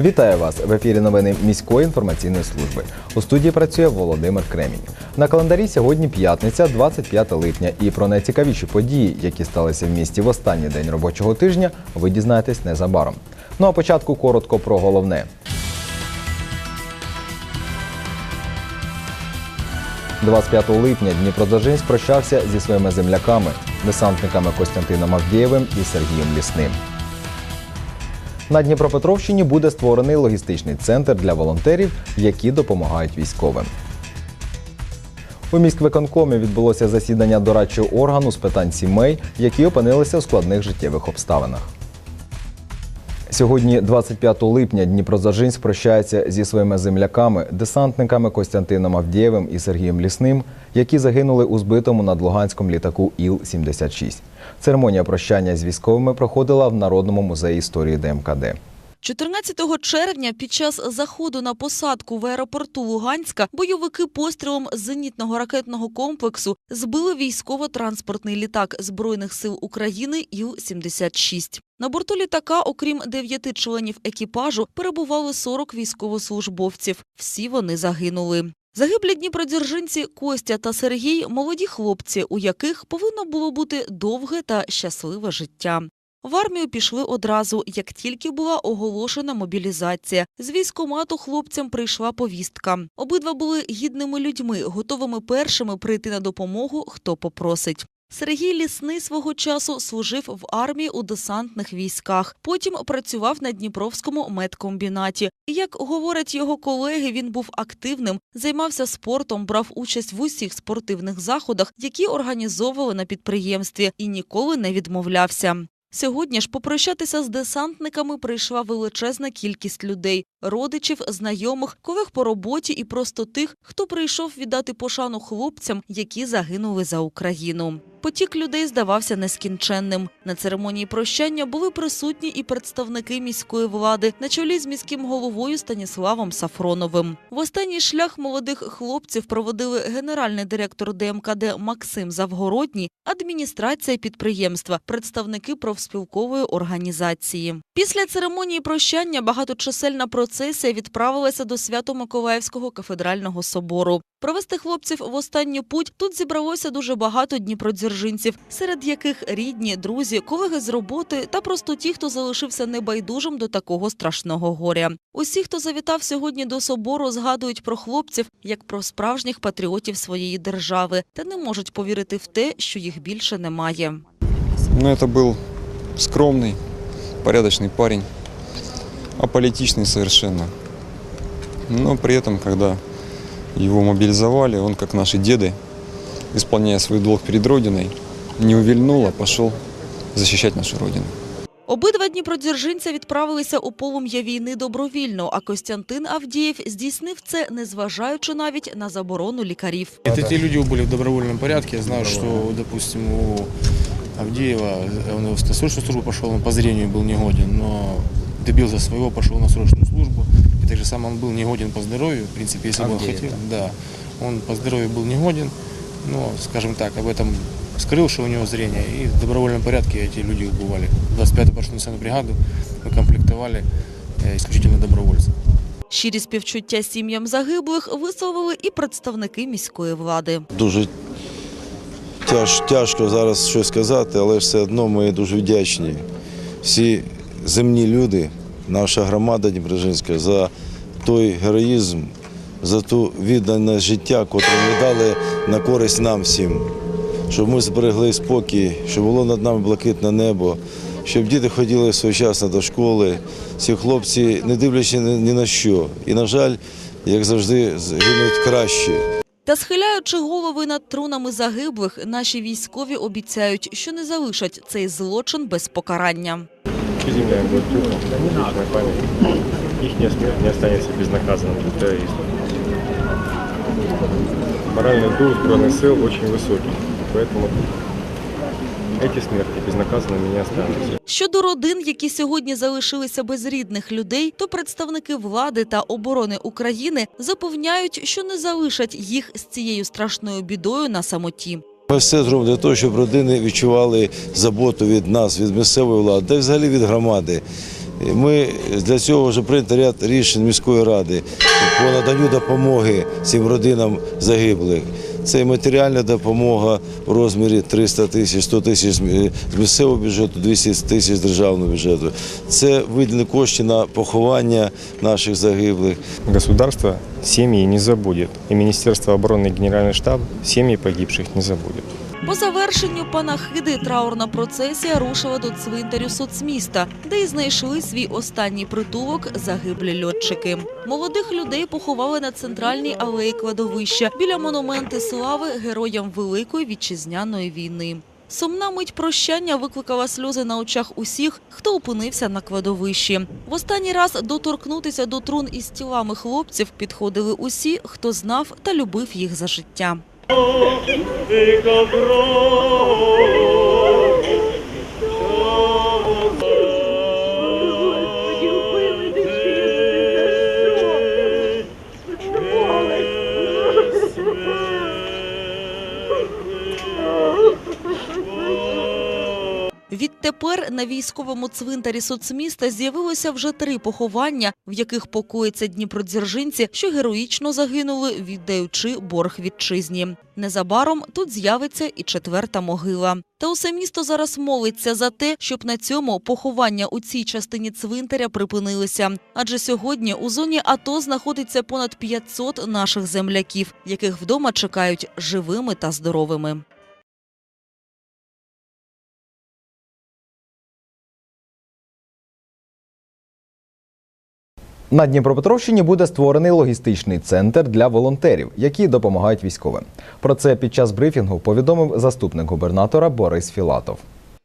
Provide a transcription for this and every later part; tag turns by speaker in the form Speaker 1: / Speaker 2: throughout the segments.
Speaker 1: Вітаю вас в ефірі новини міської інформаційної служби. У студії працює Володимир Кремінь. На календарі сьогодні п'ятниця, 25 липня. І про найцікавіші події, які сталися в місті в останній день робочого тижня, ви дізнаєтесь незабаром. Ну а початку коротко про головне. 25 липня Дніпродзержинськ прощався зі своїми земляками, десантниками Костянтином Авдієвим і Сергієм Лісним. На Дніпропетровщині буде створений логістичний центр для волонтерів, які допомагають військовим. У міськвиконкомі відбулося засідання дорадчого органу з питань сімей, які опинилися у складних життєвих обставинах. Сьогодні, 25 липня, Дніпродзержинськ прощається зі своїми земляками, десантниками Костянтином Авдієвим і Сергієм Лісним, які загинули у збитому над Луганськом літаку Іл-76. Церемонія прощання з військовими проходила в Народному музеї історії ДМКД.
Speaker 2: 14 червня під час заходу на посадку в аеропорту Луганська бойовики пострілом з зенітного ракетного комплексу збили військово-транспортний літак Збройних сил України Іл-76. На борту літака, окрім дев'яти членів екіпажу, перебували 40 військовослужбовців. Всі вони загинули. Загиблі дніпродзержинці Костя та Сергій – молоді хлопці, у яких повинно було бути довге та щасливе життя. В армію пішли одразу, як тільки була оголошена мобілізація. З військомату хлопцям прийшла повістка. Обидва були гідними людьми, готовими першими прийти на допомогу, хто попросить. Сергій Лісний свого часу служив в армії у десантних військах. Потім працював на Дніпровському медкомбінаті. Як говорять його колеги, він був активним, займався спортом, брав участь в усіх спортивних заходах, які організовували на підприємстві, і ніколи не відмовлявся. Сьогодні ж попрощатися з десантниками прийшла величезна кількість людей – родичів, знайомих, колег по роботі і просто тих, хто прийшов віддати пошану хлопцям, які загинули за Україну. Потік людей здавався нескінченним. На церемонії прощання були присутні і представники міської влади на чолі з міським головою Станіславом Сафроновим. В останній шлях молодих хлопців проводили генеральний директор ДМКД Максим Завгородній, адміністрація підприємства, представники профспілкової організації. Після церемонії прощання багаточисельна процесія відправилася до Свято-Миколаївського кафедрального собору. Провести хлопців в останню путь тут зібралося дуже багато дніпродзержинців, серед яких рідні, друзі, колеги з роботи та просто ті, хто залишився небайдужим до такого страшного горя. Усі, хто завітав сьогодні до собору, згадують про хлопців як про справжніх патріотів своєї держави та не можуть повірити в те, що їх більше немає.
Speaker 3: Ну, это был скромный, порядочный парень, аполитичный совершенно. Но при этом, когда его мобилизовали, он, как наши деды, исполняя свой долг перед Родиной, не увильнул, а пошел защищать нашу Родину.
Speaker 2: Обидва дніпродзержинця відправилися у полум'я війни добровільно, а Костянтин Авдієв здійснив це, незважаючи навіть на заборону лікарів.
Speaker 4: Это те люди были в добровольном порядке. Я знаю, что, допустим, у Авдеева, он в срочную службу пошел, он по зрению был негоден, но добился своего, пошел на срочную службу. И так же самое он был негоден по здоровью, в принципе, если бы он
Speaker 1: Авдеев,
Speaker 4: хотел. Да, он по здоровью был негоден, но, скажем так, об этом скрыл, что у него зрение, и в добровольном порядке эти люди убывали. 25-ю партийную бригаду мы комплектовали э, исключительно добровольцев.
Speaker 2: Щирі співчуття сім'ям загиблих висловили і представники міської влади.
Speaker 5: Дуже тяж, тяжко зараз щось сказати, але все одно ми дуже вдячні. Всі земні люди, наша громада Дніпрожинська, за той героїзм, за ту віддане життя, котре ми дали на користь нам всім. Щоб ми зберегли спокій, щоб було над нами блакитне небо, щоб діти ходили своєчасно до школи. Ці хлопці, не дивлячись ні на що. І, на жаль, як завжди, гинуть кращі.
Speaker 2: Та схиляючи голови над трунами загиблих, наші військові обіцяють, що не залишать цей злочин без покарання.
Speaker 6: Память. Смерть не останется безнаказанным для террористов Моральный дух Збройных сил очень высокий, поэтому эти смерти безнаказанными не останутся.
Speaker 2: Щодо родин, які сьогодні залишилися без рідних людей, то представники влади та оборони України запевняють, що не залишать їх з цією страшною бідою на самоті.
Speaker 5: Ми все зробимо для того, щоб родини відчували заботу від нас, від місцевої влади, та й взагалі від громади. Ми для цього вже прийнято ряд рішень міської ради по наданню допомоги цим родинам загиблих. Це матеріальна допомога у розмірі 300 тисяч, 100 тисяч з місцевого бюджету, 200 тисяч з державного бюджету. Це виділені кошти на поховання наших загиблих.
Speaker 6: Государство семьи не забудет, и Министерство обороны и Генеральный штаб семьи погибших не забудет.
Speaker 2: По завершенню панахиди траурна процесія рушила до цвинтарю соцміста, де й знайшли свій останній притулок загиблі льотчики. Молодих людей поховали на центральній алеї кладовища біля монументи слави героям Великої вітчизняної війни. Сумна мить прощання викликала сльози на очах усіх, хто опинився на кладовищі. В останній раз доторкнутися до трун із тілами хлопців підходили усі, хто знав та любив їх за життя. e cavrò Відтепер на військовому цвинтарі соцміста з'явилося вже три поховання, в яких покоїться дніпродзержинці, що героїчно загинули, віддаючи борг вітчизні. Незабаром тут з'явиться і четверта могила. Та усе місто зараз молиться за те, щоб на цьому поховання у цій частині цвинтаря припинилися. Адже сьогодні у зоні АТО знаходиться понад 500 наших земляків, яких вдома чекають живими та здоровими.
Speaker 1: На Дніпропетровщині буде створений логістичний центр для волонтерів, які допомагають військовим. Про це під час брифінгу повідомив заступник губернатора Борис Філатов.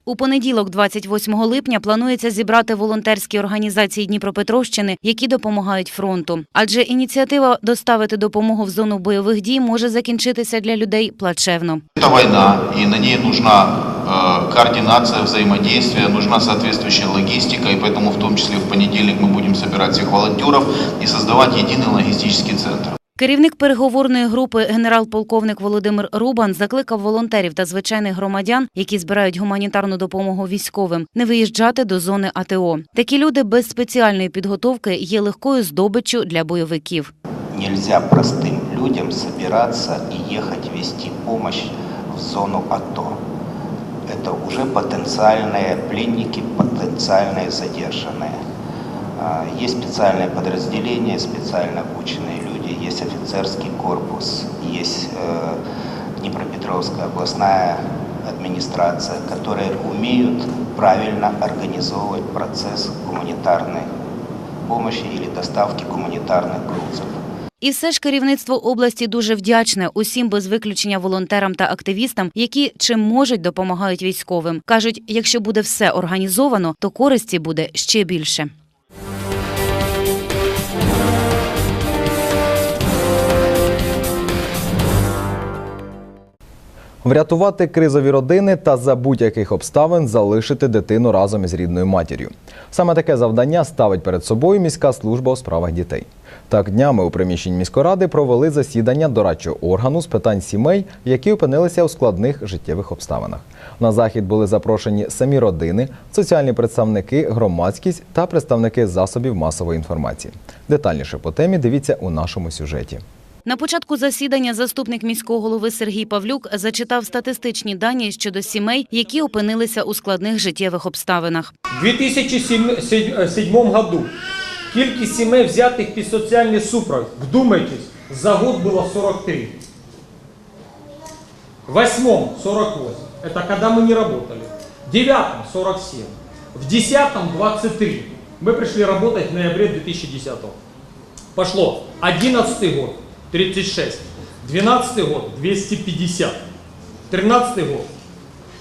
Speaker 7: У понеділок, 28 липня, планується зібрати волонтерські організації Дніпропетровщини, які допомагають фронту. Адже ініціатива доставити допомогу в зону бойових дій може закінчитися для людей плачевно.
Speaker 8: Это война, и на нужна э, координация, взаимодействие, нужна соответствующая логистика, и поэтому в том числе в понедельник мы будем собирать всех волонтеров и создавать единый логистический центр.
Speaker 7: Керівник переговорної групи генерал-полковник Володимир Рубан закликав волонтерів та звичайних громадян, які збирають гуманітарну допомогу військовим, не виїжджати до зони АТО. Такі люди без спеціальної підготовки є легкою здобиччю для бойовиків.
Speaker 9: Нельзя простым людям собираться и ехать вести помощь в зону АТО. Это уже потенциальные пленники, потенциальные задержанные. А, Есть специальное подразделение, специально обученные люди, есть офицерский корпус, есть э, Днепропетровская областная администрация, которые умеют правильно организовывать процесс гуманитарной помощи или доставки гуманитарных грузов.
Speaker 7: І все ж керівництво області дуже вдячне усім без виключення волонтерам та активістам, які чим можуть допомагають військовим. кажуть, якщо буде все організовано, то користі буде ще більше.
Speaker 1: Врятувати кризові родини та за будь-яких обставин залишити дитину разом із рідною матір'ю. Саме таке завдання ставить перед собою міська служба у справах дітей. Так днями у приміщенні міськоради провели засідання дорадчого органу з питань сімей, які опинилися у складних життєвих обставинах. На захід були запрошені самі родини, соціальні представники, громадськість та представники засобів масової інформації. Детальніше по темі дивіться у нашому сюжеті.
Speaker 7: На початку засідання заступник міського голови Сергій Павлюк зачитав статистичні дані щодо сімей, які опинилися у складних життєвих обставинах.
Speaker 10: У 2007 году кількість сімей взятих під соціальний супровід, вдумайтесь, за год було 43. В восьмом 48. Это когда мы не работали. В девятом 47. В десятом 23. Мы пришли работать в ноябре 2010. Пошло. 11 год 36. 12 год 250. 13 год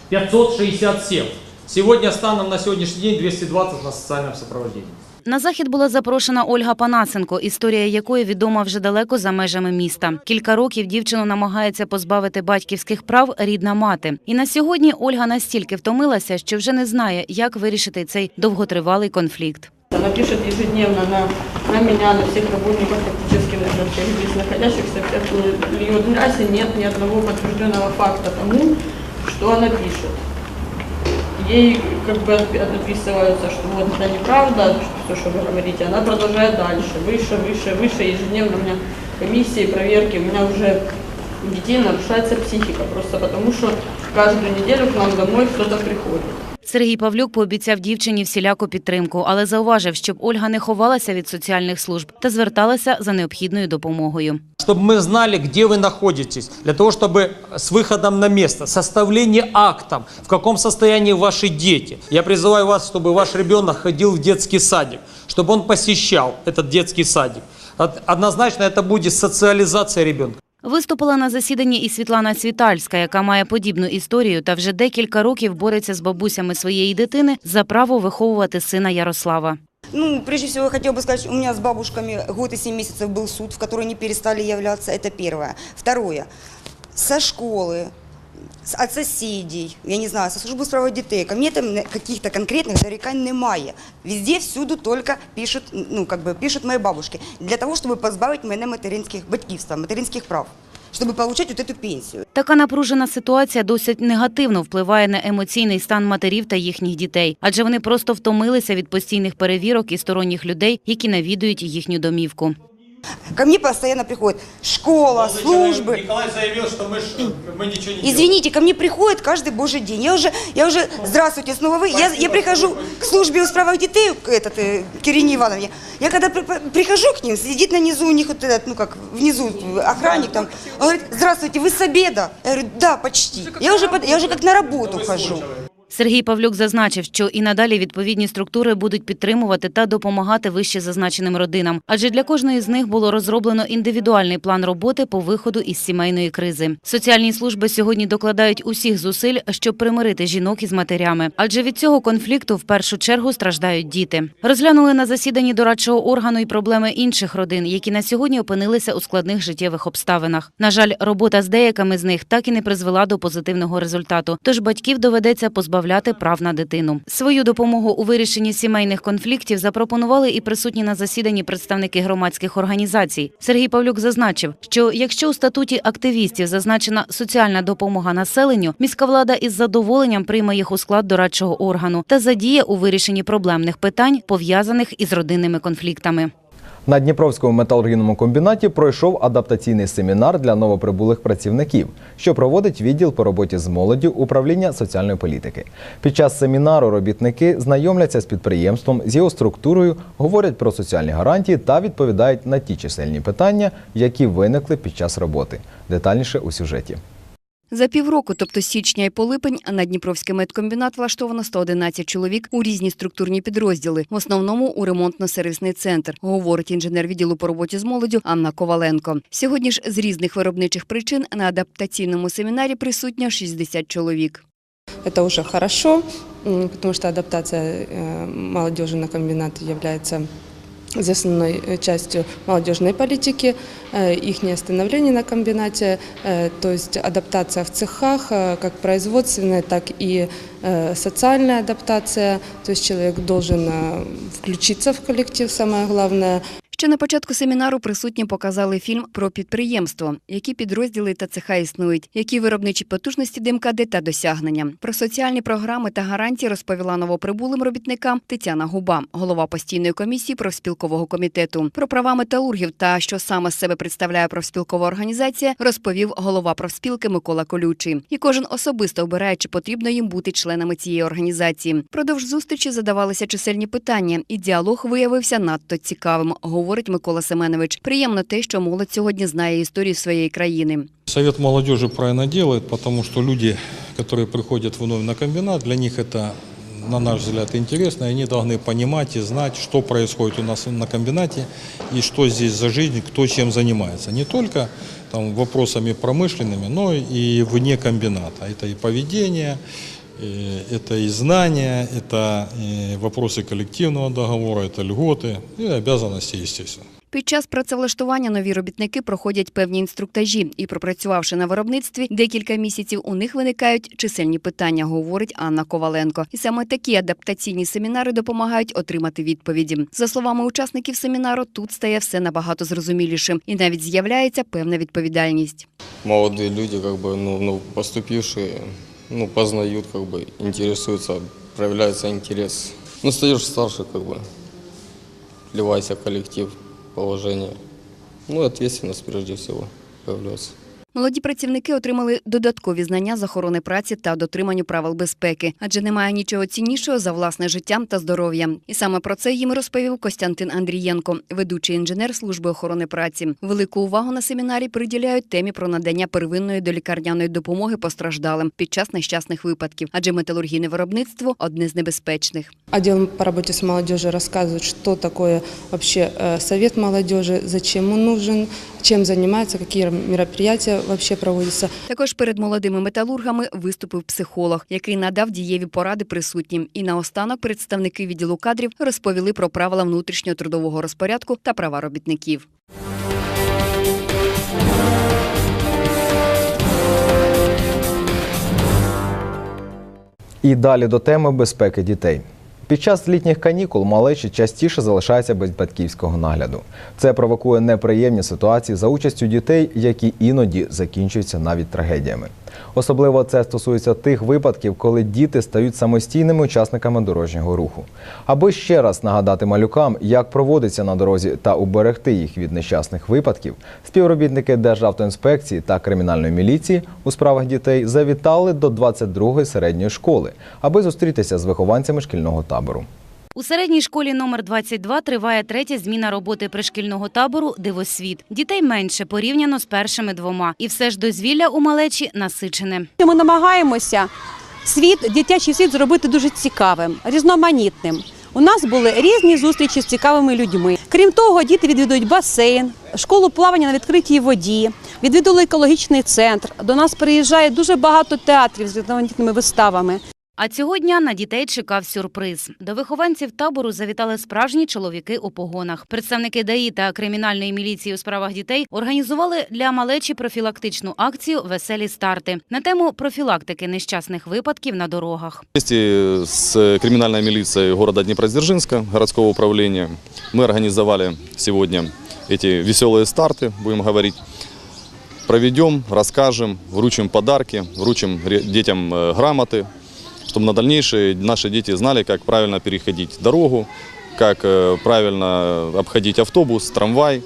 Speaker 10: 567. Сегодня станом на сегодняшний день 220 на социальном сопровождении.
Speaker 7: На захід була запрошена Ольга Панасенко, історія якої відома вже далеко за межами міста. Кілька років дівчину намагається позбавити батьківських прав рідна мати. І на сьогодні Ольга настільки втомилася, що вже не знає, як вирішити цей довготривалий конфлікт.
Speaker 11: Она пишет ежедневно на, на меня, на всех работников, практически на всех здесь находящихся, льет грязь, и нет ни одного подтвержденного факта тому, что она пишет. Ей как бы отпи- отписываются, что вот это неправда, что, все, что вы говорите. Она продолжает дальше, выше, выше, выше. Ежедневно у меня комиссии, проверки. У меня уже у детей нарушается психика, просто потому что каждую неделю к нам домой кто-то приходит.
Speaker 7: Сергій Павлюк пообіцяв дівчині всіляку підтримку, але зауважив, щоб Ольга не ховалася від соціальних служб та зверталася за необхідною допомогою.
Speaker 10: Чтобы мы знали, где вы находитесь, для того, чтобы с выходом на место, составление акта, в каком состоянии ваши дети. Я призываю вас, чтобы ваш ребенок ходил в детский садик, чтобы он посещал этот детский садик. Од- Однозначно это будет социализация ребенка.
Speaker 7: Виступила на засіданні і Світлана Цвітальська, яка має подібну історію та вже декілька років бореться з бабусями своєї дитини за право виховувати сина Ярослава.
Speaker 12: Ну, прежде всего, я хотела бы сказать, у меня с бабушками год и семь месяцев был суд, в который они перестали являться. Это первое. Второе. Со школы, с- от соседей, я не знаю, со службы справа детей, ко мне там каких-то конкретных зареканий немає. Везде, всюду только пишут, ну, как бы, пишут мои бабушки. Для того, чтобы позбавить мене материнських батьківства, материнських прав. Чтобы получать вот эту пенсию.
Speaker 7: Така напружена ситуація досить негативно впливає на емоційний стан матерів та їхніх дітей, адже вони просто втомилися від постійних перевірок і сторонніх людей, які навідують їхню домівку.
Speaker 12: Ко мне постоянно приходят школа, службы.
Speaker 10: Николай заявил, что мы, мы ничего не
Speaker 12: Извините, ко мне приходят каждый божий день. Я уже, я уже, здравствуйте, снова вы. Я, я прихожу к службе у справа детей, к, этот, э, к Ирине Ивановне. Я когда при- при- прихожу к ним, сидит на низу у них вот этот, ну как, внизу охранник там. Он говорит, здравствуйте, вы с обеда? Я говорю, да, почти. Я уже, под- я уже как на работу хожу.
Speaker 7: Сергій Павлюк зазначив, що і надалі відповідні структури будуть підтримувати та допомагати вище зазначеним родинам, адже для кожної з них було розроблено індивідуальний план роботи по виходу із сімейної кризи. Соціальні служби сьогодні докладають усіх зусиль, щоб примирити жінок із матерями, адже від цього конфлікту в першу чергу страждають діти. Розглянули на засіданні дорадчого органу і проблеми інших родин, які на сьогодні опинилися у складних життєвих обставинах. На жаль, робота з деякими з них так і не призвела до позитивного результату. Тож батьків доведеться позбавляти прав на дитину. Свою допомогу у вирішенні сімейних конфліктів запропонували і присутні на засіданні представники громадських організацій. Сергій Павлюк зазначив, що якщо у статуті активістів зазначена соціальна допомога населенню, міська влада із задоволенням прийме їх у склад дорадчого органу та задіє у вирішенні проблемних питань, пов'язаних із родинними конфліктами.
Speaker 1: На Дніпровському металургійному комбінаті пройшов адаптаційний семінар для новоприбулих працівників, що проводить відділ по роботі з молоддю управління соціальної політики. Під час семінару робітники знайомляться з підприємством, з його структурою, говорять про соціальні гарантії та відповідають на ті чисельні питання, які виникли під час роботи. Детальніше у сюжеті.
Speaker 13: За півроку, тобто січня і по липень, на Дніпровський медкомбінат влаштовано 111 чоловік у різні структурні підрозділи, в основному у ремонтно-сервісний центр, говорить інженер відділу по роботі з молоддю Анна Коваленко. Сьогодні ж з різних виробничих причин на адаптаційному семінарі присутньо 60 чоловік.
Speaker 14: Это уже хорошо, м, потому что адаптация э, молодежи на комбинат является из основной э, частью молодежной политики, э, их становление на комбинате, э, то есть адаптация в цехах, э, как производственная, так и э, социальная адаптация, то есть человек должен э, включиться в коллектив, самое главное,
Speaker 13: Ще на початку семінару присутні показали фільм про підприємство, які підрозділи та цеха існують, які виробничі потужності ДМКД та досягнення. Про соціальні програми та гарантії розповіла новоприбулим робітникам Тетяна Губа, голова постійної комісії профспілкового комітету. Про права металургів та що саме з себе представляє профспілкова організація, розповів голова профспілки Микола Колючий. І кожен особисто обирає, чи потрібно їм бути членами цієї організації. Продовж зустрічі задавалися чисельні питання, і діалог виявився надто цікавим, говорить Микола Семенович. Приємно те, що молодь сьогодні знає історію своєї країни.
Speaker 15: Совет молодежи правильно делает, потому что люди, которые приходят вновь на комбинат, для них это, на наш взгляд, интересно, и они должны понимать и знать, что происходит у нас на комбинате и что здесь за жизнь, кто чем занимается. Не только там, вопросами промышленными, но и вне комбината. Это и поведение, Э, Это и знания, это э, вопросы коллективного договора, это льготы и обязанности, естественно.
Speaker 13: Під час працевлаштування нові робітники проходять певні інструктажі, і пропрацювавши на виробництві декілька місяців, у них виникають чисельні питання, говорить Анна Коваленко. І саме такі адаптаційні семінари допомагають отримати відповіді. За словами учасників семінару, тут стає все набагато зрозумілішим, і навіть з'являється певна відповідальність.
Speaker 16: молодые люди, как бы, ну, ну, поступившие, ну, познают, как бы, интересуются, проявляется интерес. Ну, стаешь старше, как бы, вливайся в коллектив, положение. Ну, ответственность, прежде всего, появляется.
Speaker 13: Молоді працівники отримали додаткові знання з охорони праці та дотриманню правил безпеки, адже немає нічого ціннішого за власне життя та здоров'я. І саме про це їм розповів Костянтин Андрієнко, ведучий інженер служби охорони праці. Велику увагу на семінарі приділяють темі про надання первинної долікарняної допомоги постраждалим під час нещасних випадків, адже металургійне виробництво одне з небезпечних.
Speaker 14: Отдел по работе с молодежью рассказывает, что такое вообще э, совет молодежи, зачем он нужен, чем занимается, какие мероприятия вообще проводятся.
Speaker 13: Також перед молодими металургами виступив психолог, який надав дієві поради присутнім. І наостанок представники відділу кадрів розповіли про правила внутрішнього трудового розпорядку та права робітників.
Speaker 1: І далі до теми безпеки дітей. Під час літніх канікул малечі частіше залишаються без батьківського нагляду. Це провокує неприємні ситуації за участю дітей, які іноді закінчуються навіть трагедіями. Особливо це стосується тих випадків, коли діти стають самостійними учасниками дорожнього руху. Аби ще раз нагадати малюкам, як проводиться на дорозі та уберегти їх від нещасних випадків, співробітники Державтоінспекції та кримінальної міліції у справах дітей завітали до 22-ї середньої школи, аби зустрітися з вихованцями шкільного табору.
Speaker 7: У середній школі номер 22 триває третя зміна роботи пришкільного табору Дивосвіт. Дітей менше порівняно з першими двома. І все ж дозвілля у малечі насичене.
Speaker 17: Ми намагаємося світ, дитячий світ зробити дуже цікавим, різноманітним. У нас були різні зустрічі з цікавими людьми. Крім того, діти відвідують басейн, школу плавання на відкритій воді, відвідали екологічний центр. До нас приїжджає дуже багато театрів з різноманітними виставами.
Speaker 7: А цього дня на дітей чекав сюрприз. До вихованців табору завітали справжні чоловіки у погонах. Представники ДАІ та кримінальної міліції у справах дітей організували для малечі профілактичну акцію Веселі старти на тему профілактики нещасних випадків на дорогах.
Speaker 18: Вместе с криминальной милицией города Днепродзержинска, городского управления, мы организовали сегодня эти веселые старты, будем говорить. Проведем, расскажем, вручим подарки, вручим ре- детям э, грамоты, чтобы на дальнейшее наши дети знали, как правильно переходить дорогу, как э, правильно обходить автобус, трамвай.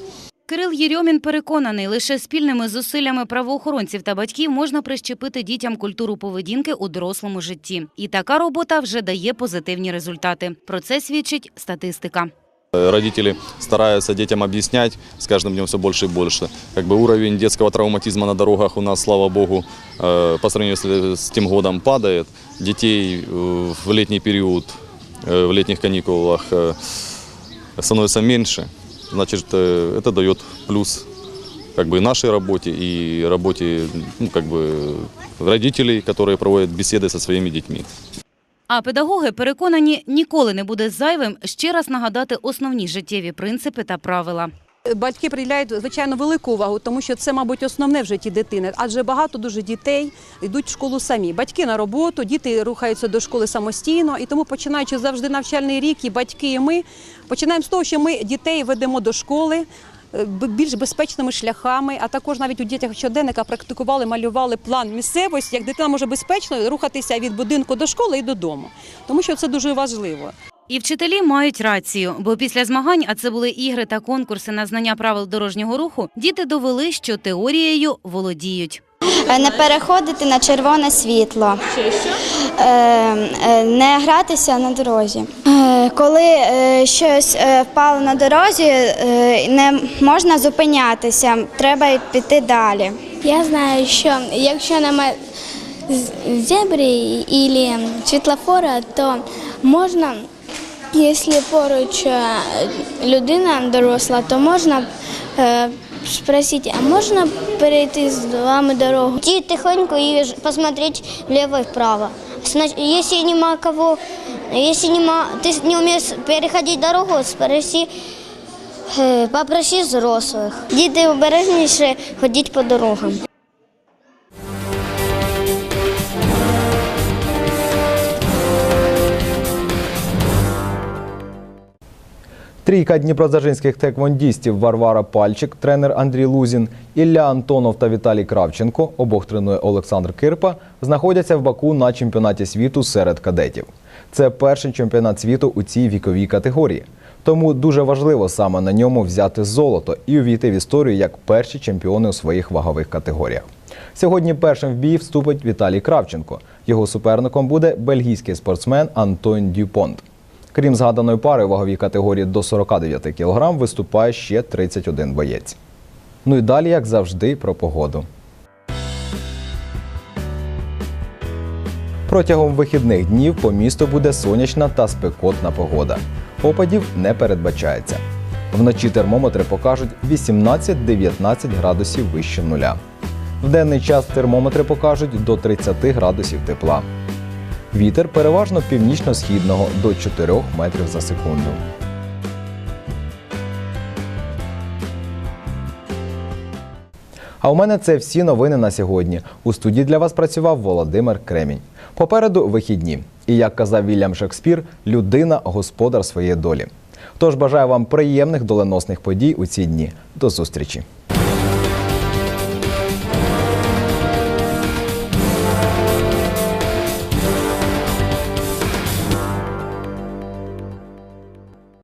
Speaker 7: Кирил Єрьомін переконаний, лише спільними зусиллями правоохоронців та батьків можна прищепити дітям культуру поведінки у дорослому житті. І така робота вже дає позитивні результати. Про це свідчить статистика.
Speaker 18: Э, Родители стараются детям объяснять с каждым днем все больше и больше. Как бы уровень детского травматизма на дорогах у нас, слава богу, э, по сравнению с, тем годом падает. Детей э, в летний период, в летних каникулах становится меньше. Значит, это дает плюс как бы и нашей работе и работе ну, как бы родителей, которые проводят беседы со своими детьми.
Speaker 7: А педагоги переконані, ніколи не буде зайвим ще раз нагадати основні життєві принципи та правила.
Speaker 17: Батьки приділяють звичайно велику увагу, тому що це, мабуть, основне в житті дитини. Адже багато дуже дітей йдуть в школу самі. Батьки на роботу, діти рухаються до школи самостійно, і тому, починаючи завжди навчальний рік, і батьки, і ми починаємо з того, що ми дітей ведемо до школи. Е, Більш безпечними шляхами, а також навіть у дітях щоденника практикували, малювали план місцевості, як дитина може безпечно рухатися від будинку до школи і додому, тому що це дуже важливо.
Speaker 7: І вчителі мають рацію, бо після змагань, а це були ігри та конкурси на знання правил дорожнього руху, діти довели, що теорією володіють.
Speaker 19: Не переходити на червоне світло, Е, е, не гратися на дорозі. Е, Коли е, щось е, впало на дорозі, е, не можна зупинятися, треба піти далі.
Speaker 20: Я знаю, що якщо немає зебри або світлофора, то можна, якщо поруч е, людина доросла, то можна спросити, а можна перейти з вами дорогу?
Speaker 19: Ті тихонько і посмотреть вліво і вправо.
Speaker 20: если нема кого, если нема, ты не умеешь переходить дорогу, спроси, е, попроси взрослых. Діти обережніше ходіть по дорогам.
Speaker 1: Трійка дніпродзержинських теквондістів Варвара Пальчик, тренер Андрій Лузін, Ілля Антонов та Віталій Кравченко, обох тренує Олександр Кирпа, знаходяться в Баку на чемпіонаті світу серед кадетів. Це перший чемпіонат світу у цій віковій категорії. Тому дуже важливо саме на ньому взяти золото і увійти в історію як перші чемпіони у своїх вагових категоріях. Сьогодні першим в бій вступить Віталій Кравченко. Його суперником буде бельгійський спортсмен Антон Дюпонт. Крім згаданої пари у ваговій категорії до 49 кг виступає ще 31 боєць. Ну і далі, як завжди, про погоду. Протягом вихідних днів по місту буде сонячна та спекотна погода. Опадів не передбачається. Вночі термометри покажуть 18-19 градусів вище нуля. В денний час термометри покажуть до 30 градусів тепла. Вітер переважно північно-східного до 4 метрів за секунду. А у мене це всі новини на сьогодні. У студії для вас працював Володимир Кремінь. Попереду вихідні. І як казав Вільям Шекспір, людина господар своєї долі. Тож бажаю вам приємних доленосних подій у ці дні. До зустрічі!